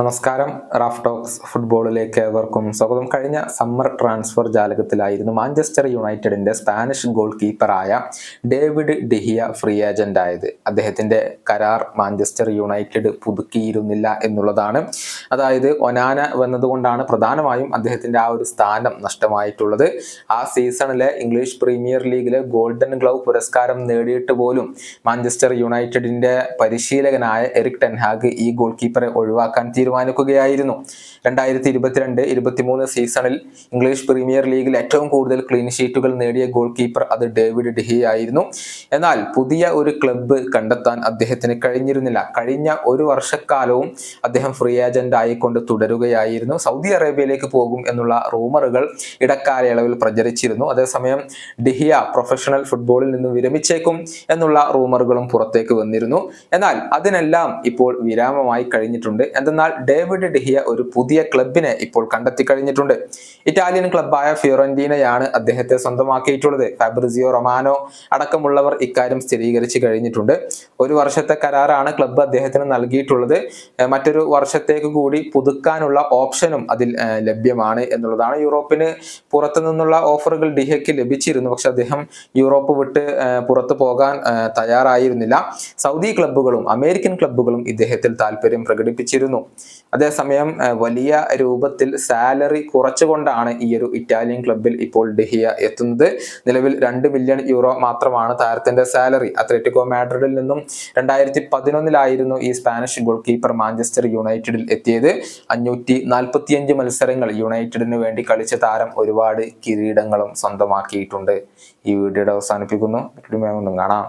നമസ്കാരം. Raf talks ഫുട്ബോളിലേക്ക് ഏവർക്കും സ്വാഗതം. കഴിഞ്ഞ സമ്മർ ട്രാൻസ്ഫർ ജാലകത്തിലായിരുന്നു മാഞ്ചസ്റ്റർ യുണൈറ്റഡിന്റെ Spanish goal കീപ്പറായ David de Gea free agent ആയത് അദ്ദേഹത്തിന്റെ കരാർ മാഞ്ചസ്റ്റർ യുണൈറ്റഡ് പുതുക്കിയിരുന്നില്ല എന്നുള്ളതാണ്. അതായത് ഒനാന വന്നതുകൊണ്ടാണ് പ്രധാനമായും അദ്ദേഹത്തിന്റെ ആ ഒരു സ്ഥാനം നഷ്ടമായിട്ടുള്ളത്. ആ സീസണിലെ ഇംഗ്ലീഷ് പ്രീമിയർ ലീഗിലെ ഗോൾഡൻ ഗ്ലൗ പുരസ്കാരം നേടിയിട്ട് പോലും മാഞ്ചസ്റ്റർ യുണൈറ്റഡിന്റെ പരിശീലകനായ എറിക് ടെൻഹാഗ് ഈ ഗോൾ കീപ്പറെ ഒഴിവാക്കാൻ തീരുമാനിക്കുകയായിരുന്നു. രണ്ടായിരത്തി ഇരുപത്തിരണ്ട് ഇരുപത്തിമൂന്ന് സീസണിൽ ഇംഗ്ലീഷ് പ്രീമിയർ ലീഗിൽ ഏറ്റവും കൂടുതൽ ക്ലീൻ ഷീറ്റുകൾ നേടിയ ഗോൾ കീപ്പർ അത് ഡേവിഡ് ഡിഹി ആയിരുന്നു. എന്നാൽ പുതിയ ഒരു ക്ലബ്ബ് കണ്ടെത്താൻ അദ്ദേഹത്തിന് കഴിഞ്ഞിരുന്നില്ല. കഴിഞ്ഞ ഒരു വർഷക്കാലവും അദ്ദേഹം ഫ്രീ ഏജന്റ് ആയിക്കൊണ്ട് തുടരുകയായിരുന്നു. സൗദി അറേബ്യയിലേക്ക് പോകും എന്നുള്ള റൂമറുകൾ ഇടക്കാലയളവിൽ പ്രചരിച്ചിരുന്നു. അതേസമയം ഡിഹിയ പ്രൊഫഷണൽ ഫുട്ബോളിൽ നിന്ന് വിരമിച്ചേക്കും എന്നുള്ള റൂമറുകളും പുറത്തേക്ക് വന്നിരുന്നു. എന്നാൽ അതിനെല്ലാം ഇപ്പോൾ വിരാമമായി കഴിഞ്ഞിട്ടുണ്ട്. എന്തെന്നാൽ ഡേവിഡ് ഡിഹിയ ഒരു പുതിയ ക്ലബിനെ ഇപ്പോൾ കണ്ടെത്തി കഴിഞ്ഞിട്ടുണ്ട്. ഇറ്റാലിയൻ ക്ലബായ ഫിയോറന്റീനയാണ് അദ്ദേഹത്തെ സ്വന്തമാക്കിയിട്ടുള്ളത്. ഫാബ്രിസിയോ റൊമാനോ അടക്കമുള്ളവർ ഇക്കാര്യം സ്ഥിരീകരിച്ചു കഴിഞ്ഞിട്ടുണ്ട്. ഒരു വർഷത്തെ കരാറാണ് ക്ലബ്ബ് അദ്ദേഹത്തിന് നൽകിയിട്ടുള്ളത്. മറ്റൊരു വർഷത്തേക്ക് കൂടി പുതുക്കാനുള്ള ഓപ്ഷനും അതിൽ ലഭ്യമാണ് എന്നുള്ളതാണ് യൂറോപ്പിന് പുറത്തു നിന്നുള്ള ഓഫറുകൾ ഡിഹയ്ക്ക് ലഭിച്ചിരുന്നു. പക്ഷെ അദ്ദേഹം യൂറോപ്പ് വിട്ട് പുറത്തു പോകാൻ തയ്യാറായിരുന്നില്ല. സൗദി ക്ലബ്ബുകളും അമേരിക്കൻ ക്ലബ്ബുകളും ഇദ്ദേഹത്തിൽ താല്പര്യം പ്രകടിപ്പിച്ചിരുന്നു. അതേസമയം വലിയ രൂപത്തിൽ സാലറി കുറച്ചുകൊണ്ടാണ് ഈ ഒരു ഇറ്റാലിയൻ ക്ലബിൽ ഇപ്പോൾ ഡെഹിയ എത്തുന്നത്. നിലവിൽ രണ്ട് മില്യൺ യൂറോ മാത്രമാണ് താരത്തിന്റെ സാലറി. അത്ലറ്റിക്കോ മാഡ്രിഡിൽ നിന്നും രണ്ടായിരത്തി പതിനൊന്നിലായിരുന്നു ഈ സ്പാനിഷ് ഗോൾ കീപ്പർ മാഞ്ചസ്റ്റർ യുണൈറ്റഡിൽ എത്തിയത്. അഞ്ഞൂറ്റി നാൽപ്പത്തിയഞ്ച് മത്സരങ്ങൾ യുണൈറ്റഡിന് വേണ്ടി കളിച്ച താരം ഒരുപാട് കിരീടങ്ങളും സ്വന്തമാക്കിയിട്ടുണ്ട്. ഈ വീഡിയോയുടെ അവസാനിപ്പിക്കുന്നു. കാണാം.